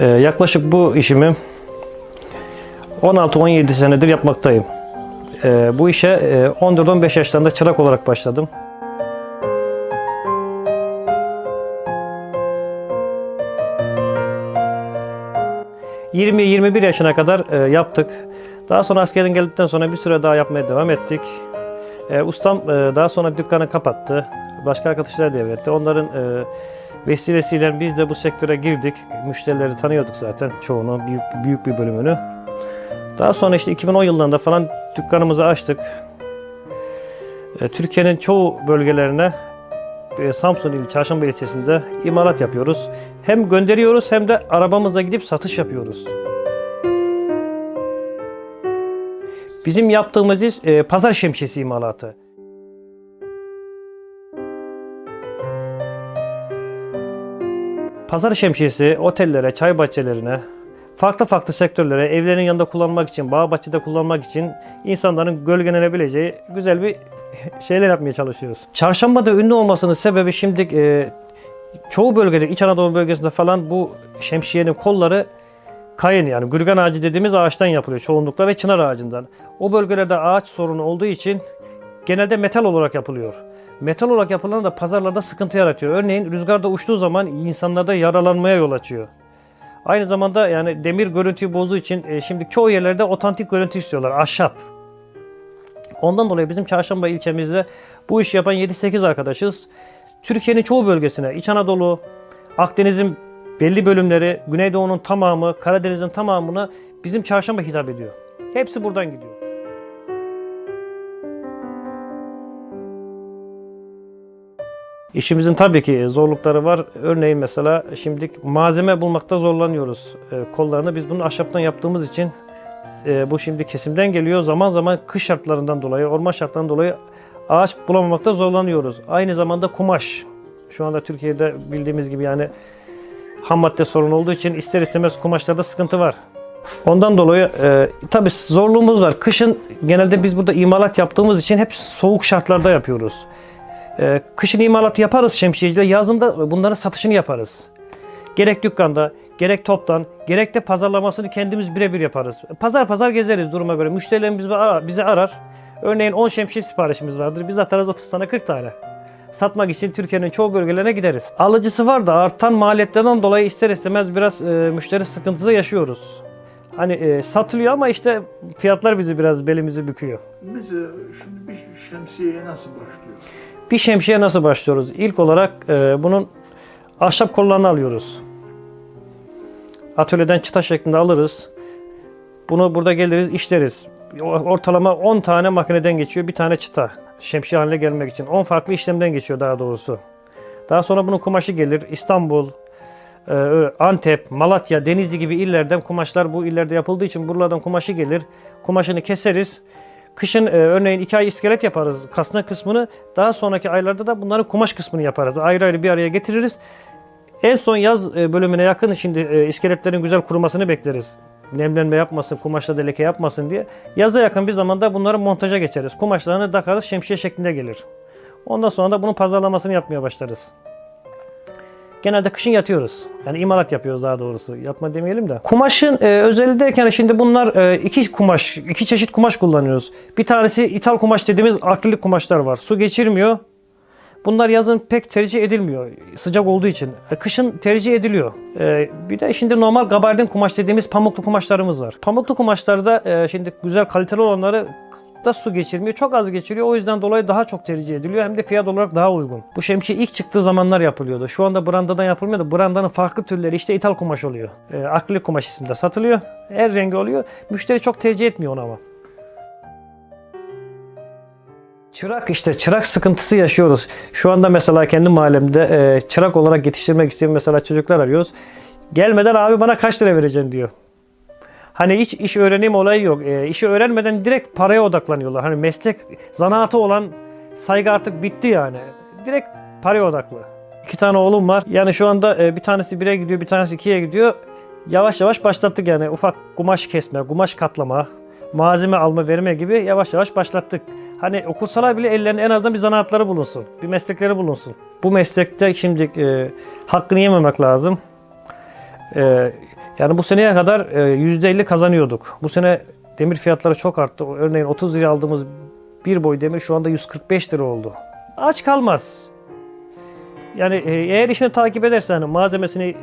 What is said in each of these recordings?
Ee, yaklaşık bu işimi 16-17 senedir yapmaktayım. Ee, bu işe e, 14-15 yaşlarında çırak olarak başladım. ...20-21 yaşına kadar e, yaptık. Daha sonra askerden geldikten sonra bir süre daha yapmaya devam ettik. E, ustam e, daha sonra dükkanı kapattı. Başka arkadaşlar devretti. Onların e, vesilesiyle biz de bu sektöre girdik. Müşterileri tanıyorduk zaten çoğunu, büyük, büyük bir bölümünü. Daha sonra işte 2010 yıllarında falan dükkanımızı açtık. E, Türkiye'nin çoğu bölgelerine e, Samsun ili Çarşamba ilçesinde imalat yapıyoruz. Hem gönderiyoruz hem de arabamızla gidip satış yapıyoruz. Bizim yaptığımız iş e, pazar şemsiyesi imalatı. Pazar şemsiyesi otellere, çay bahçelerine, farklı farklı sektörlere, evlerin yanında kullanmak için, bağ bahçede kullanmak için insanların gölgelenebileceği güzel bir şeyler yapmaya çalışıyoruz. Çarşambada ünlü olmasının sebebi şimdi e, çoğu bölgede, İç Anadolu bölgesinde falan bu şemsiyenin kolları kayın yani gürgen ağacı dediğimiz ağaçtan yapılıyor çoğunlukla ve çınar ağacından. O bölgelerde ağaç sorunu olduğu için genelde metal olarak yapılıyor. Metal olarak yapılan da pazarlarda sıkıntı yaratıyor. Örneğin rüzgarda uçtuğu zaman insanlarda yaralanmaya yol açıyor. Aynı zamanda yani demir görüntüyü bozduğu için e, şimdi çoğu yerlerde otantik görüntü istiyorlar. Ahşap. Ondan dolayı bizim Çarşamba ilçemizde bu işi yapan 7-8 arkadaşız. Türkiye'nin çoğu bölgesine, İç Anadolu, Akdeniz'in belli bölümleri, Güneydoğu'nun tamamı, Karadeniz'in tamamına bizim Çarşamba hitap ediyor. Hepsi buradan gidiyor. İşimizin tabii ki zorlukları var. Örneğin mesela şimdi malzeme bulmakta zorlanıyoruz. E, kollarını biz bunu ahşaptan yaptığımız için e, bu şimdi kesimden geliyor. Zaman zaman kış şartlarından dolayı, orman şartlarından dolayı ağaç bulamamakta zorlanıyoruz. Aynı zamanda kumaş. Şu anda Türkiye'de bildiğimiz gibi yani ham madde sorun olduğu için ister istemez kumaşlarda sıkıntı var. Ondan dolayı e, tabii zorluğumuz var. Kışın genelde biz burada imalat yaptığımız için hep soğuk şartlarda yapıyoruz. E, kışın imalatı yaparız şemsiyeciler, yazında bunların satışını yaparız. Gerek dükkanda, gerek toptan, gerek de pazarlamasını kendimiz birebir yaparız. Pazar pazar gezeriz duruma göre. Müşterilerimiz. Bizi arar. Örneğin 10 şemsiye siparişimiz vardır. Biz atarız 30 tane 40 tane. Satmak için Türkiye'nin çoğu bölgelerine gideriz. Alıcısı var da artan maliyetlerden dolayı ister istemez biraz e, müşteri sıkıntısı yaşıyoruz. Hani e, satılıyor ama işte fiyatlar bizi biraz belimizi büküyor. Mesela şimdi bir şemsiyeye nasıl başlıyor? Bir şemsiye nasıl başlıyoruz? İlk olarak e, bunun ahşap kollarını alıyoruz. Atölyeden çıta şeklinde alırız. Bunu burada geliriz, işleriz. Ortalama 10 tane makineden geçiyor bir tane çıta. Şemsiye haline gelmek için. 10 farklı işlemden geçiyor daha doğrusu. Daha sonra bunun kumaşı gelir. İstanbul, e, Antep, Malatya, Denizli gibi illerden kumaşlar bu illerde yapıldığı için buralardan kumaşı gelir. Kumaşını keseriz. Kışın e, örneğin iki ay iskelet yaparız kasna kısmını. Daha sonraki aylarda da bunların kumaş kısmını yaparız. Ayrı ayrı bir araya getiririz. En son yaz e, bölümüne yakın şimdi iskeletlerin güzel kurumasını bekleriz. Nemlenme yapmasın, kumaşta da leke yapmasın diye. Yaza yakın bir zamanda bunları montaja geçeriz. Kumaşlarını takarız, şemsiye şeklinde gelir. Ondan sonra da bunun pazarlamasını yapmaya başlarız. Genelde kışın yatıyoruz. Yani imalat yapıyoruz daha doğrusu. Yatma demeyelim de. Kumaşın e, özelliği derken şimdi bunlar e, iki kumaş, iki çeşit kumaş kullanıyoruz. Bir tanesi ithal kumaş dediğimiz akrilik kumaşlar var. Su geçirmiyor. Bunlar yazın pek tercih edilmiyor sıcak olduğu için. E, Kışın tercih ediliyor. E, bir de şimdi normal gabardin kumaş dediğimiz pamuklu kumaşlarımız var. Pamuklu kumaşlarda e, şimdi güzel kaliteli olanları da su geçirmiyor. Çok az geçiriyor. O yüzden dolayı daha çok tercih ediliyor. Hem de fiyat olarak daha uygun. Bu şemsiye ilk çıktığı zamanlar yapılıyordu. Şu anda brandadan yapılmıyor da brandanın farklı türleri işte ithal kumaş oluyor. E, akrilik kumaş isminde satılıyor. Her rengi oluyor. Müşteri çok tercih etmiyor onu ama. Çırak işte çırak sıkıntısı yaşıyoruz. Şu anda mesela kendi mahallemde e, çırak olarak yetiştirmek isteyen mesela çocuklar arıyoruz. Gelmeden abi bana kaç lira vereceksin diyor. Hani hiç iş öğrenim olayı yok. E, işi öğrenmeden direkt paraya odaklanıyorlar. Hani meslek zanaatı olan saygı artık bitti yani. Direkt paraya odaklı. İki tane oğlum var. Yani şu anda e, bir tanesi bire gidiyor, bir tanesi ikiye gidiyor. Yavaş yavaş başlattık yani ufak kumaş kesme, kumaş katlama, malzeme alma verme gibi yavaş yavaş başlattık. Hani okursalar bile ellerinde en azından bir zanaatları bulunsun. Bir meslekleri bulunsun. Bu meslekte şimdi e, hakkını yememek lazım. E, Yani bu seneye kadar e, %50 kazanıyorduk. Bu sene demir fiyatları çok arttı. Örneğin 30 liraya aldığımız bir boy demir şu anda 145 lira oldu. Aç kalmaz. Yani e, eğer işini takip ederse hani malzemesini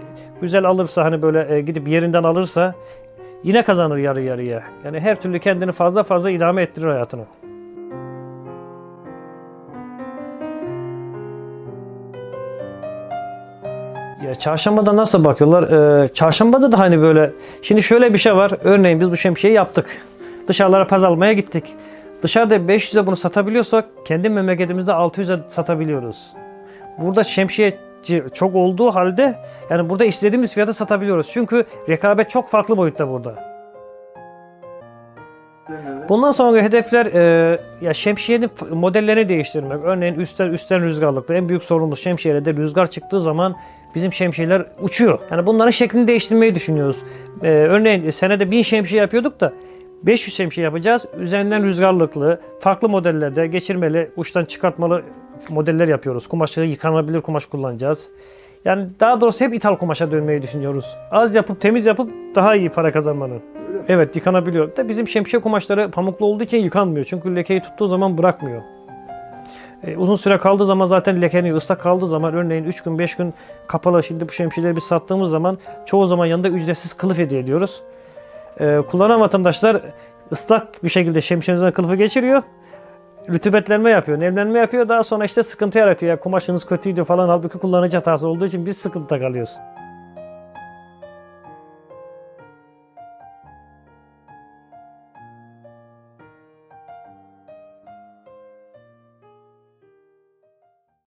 güzel alırsa hani böyle e, gidip yerinden alırsa yine kazanır yarı yarıya. Yani her türlü kendini fazla fazla idame ettirir hayatını. Ya çarşambada nasıl bakıyorlar? Ee, çarşambada da hani böyle şimdi şöyle bir şey var. Örneğin biz bu şemsiyeyi yaptık. Dışarılara paz almaya gittik. Dışarıda 500'e bunu satabiliyorsak kendi memleketimizde 600'e satabiliyoruz. Burada şemsiye çok olduğu halde yani burada istediğimiz fiyata satabiliyoruz. Çünkü rekabet çok farklı boyutta burada. Bundan sonra hedefler e, ya şemsiyenin modellerini değiştirmek. Örneğin üstten üstten rüzgarlıkta en büyük sorunumuz şemsiyelerde rüzgar çıktığı zaman bizim şemsiyeler uçuyor. Yani bunların şeklini değiştirmeyi düşünüyoruz. E, örneğin senede 1000 şemsiye yapıyorduk da 500 şemsiye yapacağız. Üzerinden rüzgarlıklı, farklı modellerde geçirmeli, uçtan çıkartmalı modeller yapıyoruz. Kumaşı yıkanabilir kumaş kullanacağız. Yani daha doğrusu hep ithal kumaşa dönmeyi düşünüyoruz. Az yapıp temiz yapıp daha iyi para kazanmanın. Evet yıkanabiliyor. Da bizim şemsiye kumaşları pamuklu olduğu için yıkanmıyor. Çünkü lekeyi tuttuğu zaman bırakmıyor. E, uzun süre kaldığı zaman zaten lekeniyor. Islak kaldığı zaman örneğin 3 gün 5 gün kapalı şimdi bu şemsiyeleri biz sattığımız zaman çoğu zaman yanında ücretsiz kılıf hediye ediyoruz. E, kullanan vatandaşlar ıslak bir şekilde şemsiyenizden kılıfı geçiriyor. Rütubetlenme yapıyor, nemlenme yapıyor. Daha sonra işte sıkıntı yaratıyor. Ya kumaşınız kötüydü falan halbuki kullanıcı hatası olduğu için biz sıkıntıda kalıyoruz.